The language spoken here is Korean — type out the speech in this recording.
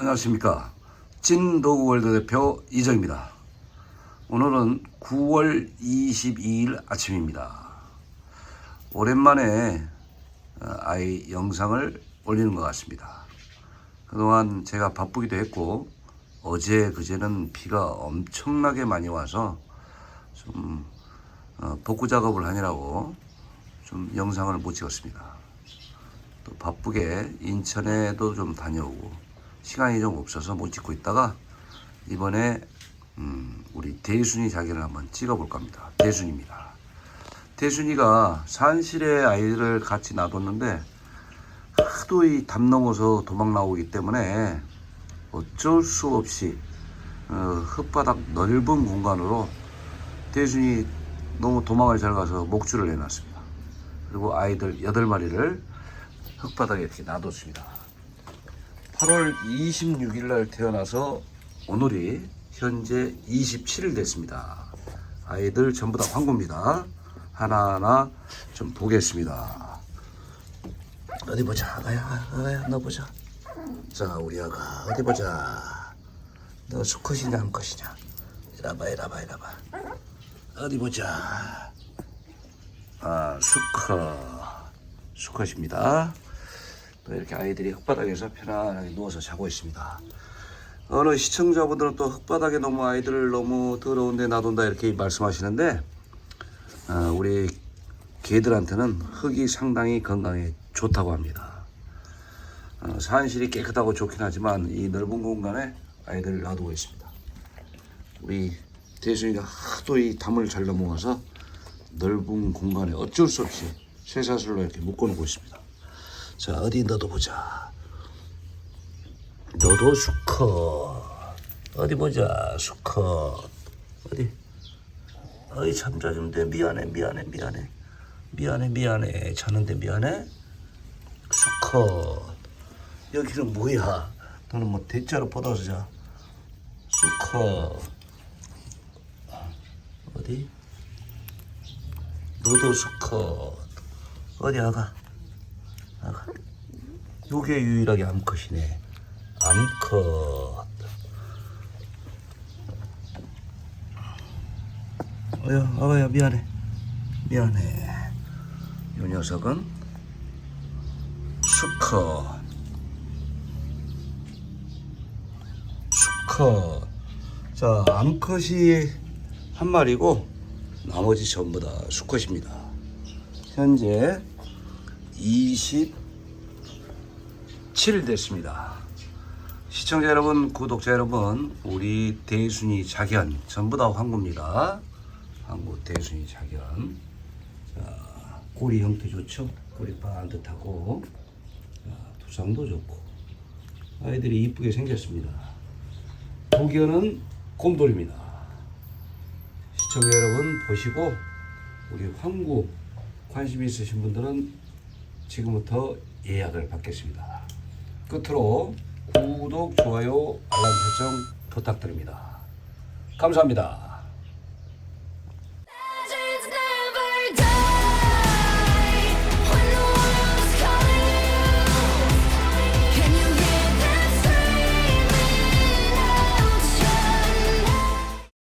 안녕하십니까. 찐도구월드 대표 이정입니다. 오늘은 9월 22일 아침입니다. 오랜만에 어, 아이 영상을 올리는 것 같습니다. 그동안 제가 바쁘기도 했고 어제 그제는 비가 엄청나게 많이 와서 좀 어, 복구 작업을 하느라고 좀 영상을 못 찍었습니다. 또 바쁘게 인천에도 좀 다녀오고 시간이 좀 없어서 못 찍고 있다가 이번에 음, 우리 대순이 자기를 한번 찍어 볼까 합니다. 대순입니다. 대순이가 산실에 아이를 같이 놔뒀는데 하도 이 담 넘어서 도망 나오기 때문에 어쩔 수 없이 어, 흙바닥 넓은 공간으로 대순이 너무 도망을 잘 가서 목줄을 내놨습니다. 그리고 아이들 8마리를 흙바닥에 이렇게 놔뒀습니다. 8월 26일 날 태어나서 오늘이 현재 27일 됐습니다. 아이들 전부 다 황구입니다. 하나하나 좀 보겠습니다. 어디 보자. 아가야, 아가야, 너 보자. 자, 우리 아가, 어디 보자. 너 수컷이냐, 암컷이냐? 이라봐, 이라봐, 이라봐. 어디 보자. 아, 수컷. 수컷입니다. 또 이렇게 아이들이 흙바닥에서 편안하게 누워서 자고 있습니다. 어느 시청자분들은 또 흙바닥에 너무 아이들을 너무 더러운데 놔둔다 이렇게 말씀하시는데 어, 우리 개들한테는 흙이 상당히 건강에 좋다고 합니다. 어, 산실이 깨끗하고 좋긴 하지만 이 넓은 공간에 아이들을 놔두고 있습니다. 우리 대순이가 하도 이 담을 잘 넘어가서 넓은 공간에 어쩔 수 없이 쇠사슬로 이렇게 묶어놓고 있습니다. 자 어디 너도 보자. 너도 수컷. 어디 보자 수컷. 어디? 어이 잠자 좀돼. 미안해 미안해 미안해. 미안해 미안해. 자는데 미안해? 수컷. 여기는 뭐야? 너는 뭐 대자로 뻗어서 자. 수컷. 어디? 너도 수컷. 어디 아가 요게 유일하게 암컷이네. 암컷. 어여 아가야 미안해. 미안해. 요 녀석은 수컷. 수컷. 자 암컷이 한 마리고 나머지 전부 다 수컷입니다. 현재 27일 됐습니다 시청자 여러분, 구독자 여러분, 우리 대순이 자견 전부 다 황구입니다. 황구 대순이 자견. 자, 꼬리 형태 좋죠? 꼬리 반듯하고, 자, 두상도 좋고, 아이들이 이쁘게 생겼습니다. 독견은 곰돌입니다. 시청자 여러분 보시고 우리 황구 관심 있으신 분들은 지금부터 예약을 받겠습니다. 끝으로 구독, 좋아요, 알람 설정 부탁드립니다. 감사합니다.